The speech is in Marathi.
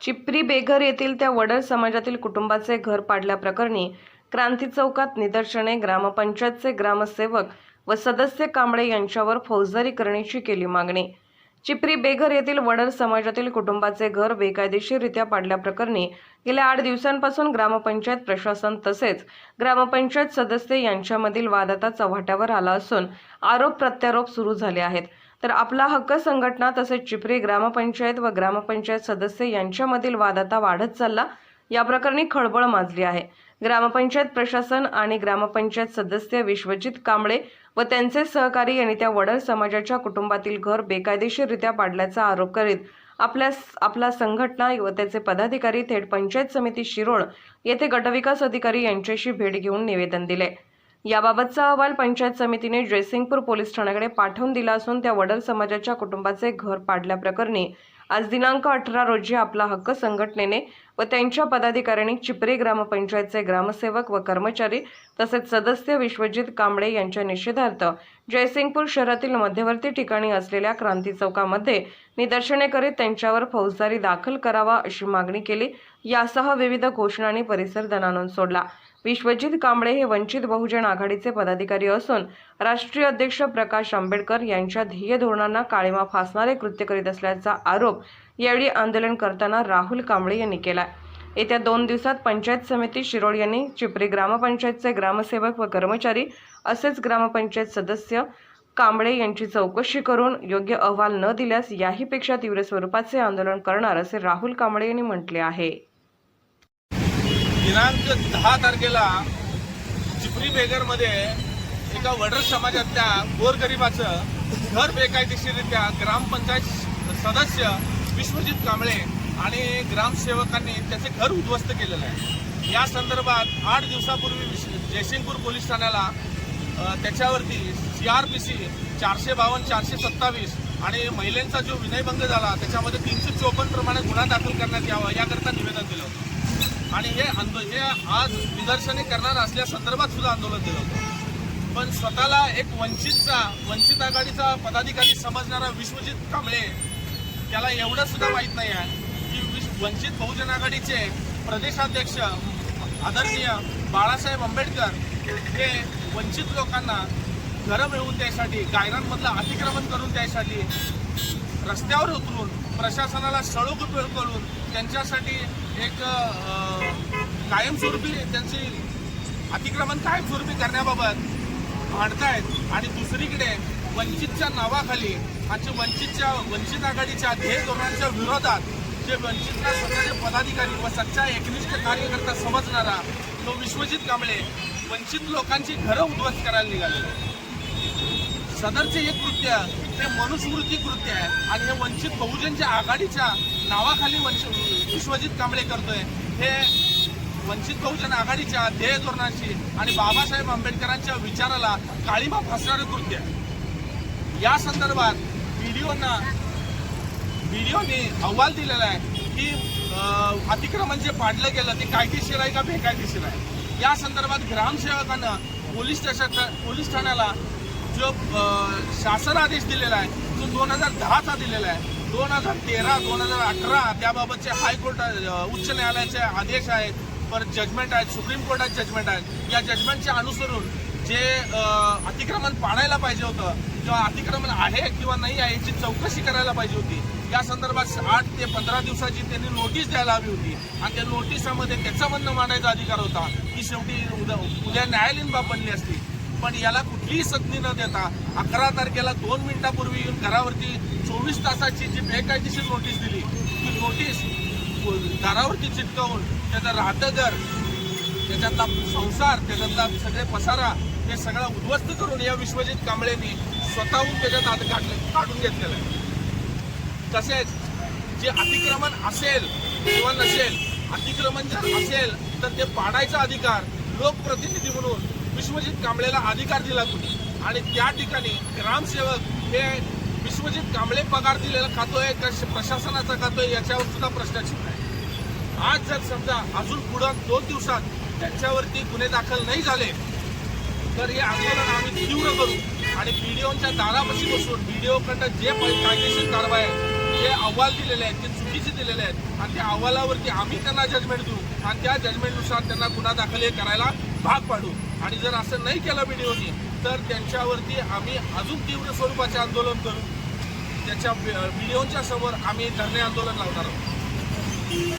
चिपरी बेघर येथील त्या वडर समाजातील कुटुंबाचे घर पाडल्याप्रकरणी क्रांती चौकात निदर्शने ग्रामपंचायतचे ग्रामसेवक व सदस्य कांबळे यांच्यावर फौजदारी करण्याची केली मागणी. चिपरी बेघर येथील वडर समाजातील कुटुंबाचे घर बेकायदेशीररित्या पाडल्याप्रकरणी गेल्या आठ दिवसांपासून ग्रामपंचायत प्रशासन तसेच ग्रामपंचायत सदस्य यांच्यामधील वाद आता चव्हाट्यावर आला असून आरोप प्रत्यारोप सुरू झाले आहेत. तर आपला हक्क संघटना तसेच चिपरी ग्रामपंचायत व ग्रामपंचायत सदस्य यांच्यामधील वाद आता वाढत चालला या प्रकरणी खळबळ माजली आहे. ग्रामपंचायत प्रशासन आणि ग्रामपंचायत सदस्य विश्वजित कांबळे व त्यांचे सहकारी यांनी त्या वडर समाजाच्या कुटुंबातील घर बेकायदेशीररित्या पाडल्याचा आरोप करीत आपल्या आपला संघटना व त्याचे पदाधिकारी थेट पंचायत समिती शिरोळ येथे गटविकास अधिकारी यांच्याशी भेट घेऊन निवेदन दिले. याबाबतचा अहवाल पंचायत समितीने जयसिंगपूर पोलीस ठाण्याकडे पाठवून दिला असून त्या वडर समाजाच्या कुटुंबाचे घर पाडल्याप्रकरणी आज दिनांक अठरा रोजी आपला हक्क संघटनेने व त्यांच्या पदाधिकाऱ्यांनी चिपरे ग्रामपंचायतचे ग्रामसेवक व कर्मचारी तसेच सदस्य विश्वजित कांबळे यांच्या निषेधार्थ जयसिंगपूर शहरातील मध्यवर्ती ठिकाणी असलेल्या क्रांती चौकामध्ये निदर्शने करीत त्यांच्यावर फौजदारी दाखल करावा अशी मागणी केली. यासह विविध घोषणांनी परिसर दणानून सोडला. विश्वजित कांबळे हे वंचित बहुजन आघाडीचे पदाधिकारी असून राष्ट्रीय अध्यक्ष प्रकाश आंबेडकर यांच्या ध्येय धोरणांना काळीमा फासणारे कृत्य करीत असल्याचा आरोप यावेळी आंदोलन करताना राहुल कांबळे यांनी केला येत्या दोन दिवसात पंचायत समिती शिरोळ यांनी चिपरी ग्रामपंचायतचे ग्रामसेवक व कर्मचारी असेच ग्रामपंचायत सदस्य कांबळे यांची चौकशी करून योग्य अहवाल न दिल्यास याहीपेक्षा तीव्र स्वरूपाचे आंदोलन करणार असे राहुल कांबळे यांनी म्हटले आहे. दिनांक दहा तारखेला चिपरी बेगरमध्ये एका वडर समाजातल्या गोरगरिबाचं घर बेकायदेशीररित्या ग्रामपंचायत सदस्य विश्वजित कांबळे आणि ग्रामसेवकांनी त्याचे घर उद्ध्वस्त केलेलं आहे. या संदर्भात आठ दिवसापूर्वी जयसिंगपूर पोलीस ठाण्याला त्याच्यावरती सी आर पी सी चारशे बावन्न चारशे सत्तावीस आणि महिलांचा जो विनयभंग झाला त्याच्यामध्ये तीनशे चोपन्न प्रमाणे गुन्हा दाखल करण्यात यावा याकरता निवेदन दिलं होतं. आणि हे आंदोलन हे आज निदर्शने करणार असल्या संदर्भात सुद्धा आंदोलन दिलं होतं. पण स्वतःला एक वंचितचा वंचित आघाडीचा पदाधिकारी समजणारा विश्वजित कांबळे त्याला एवढं सुद्धा माहीत नाही आहे की वंचित बहुजन आघाडीचे प्रदेशाध्यक्ष आदरणीय बाळासाहेब आंबेडकर हे वंचित लोकांना घरं मिळवून द्यायसाठी गायरांमधलं अतिक्रमण करून द्यायसाठी रस्त्यावर उतरून प्रशासनाला सळोग करून त्यांच्यासाठी एक कायमस्वरूपी त्यांची अतिक्रमण कायमस्वरूपी करण्याबाबत भांडतायत. आणि दुसरीकडे वंचितच्या नावाखाली आणि वंचितच्या वंचित आघाडीच्या ध्येय धोरणांच्या विरोधात जे वंचितला स्वतःचे पदाधिकारी व सच्चा एकनिष्ठ कार्यकर्ता समजणारा तो विश्वजित कांबळे वंचित लोकांची घरं उद्ध्वस्त करायला निघाले सदरचे हे कृत्य हे मनुस्मृती कृत्य आहे. आणि हे वंचित बहुजनच्या आघाडीच्या नावाखाली वंश विश्वजित कांबळे करतोय हे वंचित बहुजन आघाडीच्या ध्येय धोरणाशी आणि बाबासाहेब आंबेडकरांच्या विचाराला काळीमा फासणारं कृत्य आहे. या संदर्भात व्हिडिओना व्हिडिओने अहवाल दिलेला आहे की अतिक्रमण जे पाडलं गेलं ते कायदेशीर आहे का बेकायदेशीर आहे? या संदर्भात ग्रामसेवकानं पोलीस स्टेशन पोलीस ठाण्याला जो शासन आदेश दिलेला आहे तो दोन हजार दहाचा दिलेला आहे दोन हजार तेरा दोन हजार अठरा त्याबाबतचे हायकोर्ट उच्च न्यायालयाचे आदेश आहेत पर जजमेंट आहेत सुप्रीम कोर्टात जजमेंट आहेत. या जजमेंटचे अनुसरून जे अतिक्रमण पाळायला पाहिजे होतं किंवा अतिक्रमण आहे किंवा नाही आहे याची चौकशी करायला पाहिजे होती. या संदर्भात आठ ते पंधरा दिवसाची त्यांनी नोटीस द्यायला हवी होती. आणि त्या नोटिसामध्ये त्याचं म्हणणं मांडायचा अधिकार होता की शेवटी उद्या उद्या न्यायालयीन बाब बनली असती. पण याला कुठलीही संधी न देता अकरा तारखेला दोन मिनिटापूर्वी येऊन घरावरती चोवीस तासाची जी बेकायदेशीर नोटीस दिली ती नोटीस दारावरती चिटकावून त्याचं राहतं घर त्याच्यातला संसार त्याच्यातला सगळे पसारा हे सगळं उद्ध्वस्त करून या विश्वजित कांबळेंनी स्वतःहून त्याच्यात आत काढले काढून घेतलेलं आहे. तसेच जे अतिक्रमण असेल किंवा नसेल अतिक्रमण जर असेल तर ते पाडायचा अधिकार लोकप्रतिनिधी म्हणून विश्वजित कांबळेला अधिकार दिला तुम्ही आणि त्या ठिकाणी ग्रामसेवक हे विश्वजित कांबळे पगार दिलेला खातोय का प्रशासनाचा खातोय याच्यावर सुद्धा प्रश्नचिन्ह आहे. आज जर समजा अजून पुढं दोन दिवसात त्यांच्यावरती गुन्हे दाखल नाही झाले तर हे आंदोलन आम्ही तीव्र करू. आणि व्हिडिओच्या दारापाशी बसून व्हिडिओकडनं जे पण कायदेशीर कारवाई आहे जे अहवाल दिलेले आहेत ते चुकीचे दिलेले आहेत आणि त्या अहवालावरती आम्ही त्यांना जजमेंट देऊ आणि त्या जजमेंटनुसार त्यांना गुन्हा दाखल हे करायला भाग पाडू. आणि जर असं नाही केलं व्हिडिओनी तर त्यांच्यावरती आम्ही अजून तीव्र स्वरूपाचे आंदोलन करू. त्याच्या व्हिडिओच्या समोर आम्ही धरणे आंदोलन लावणार आहोत.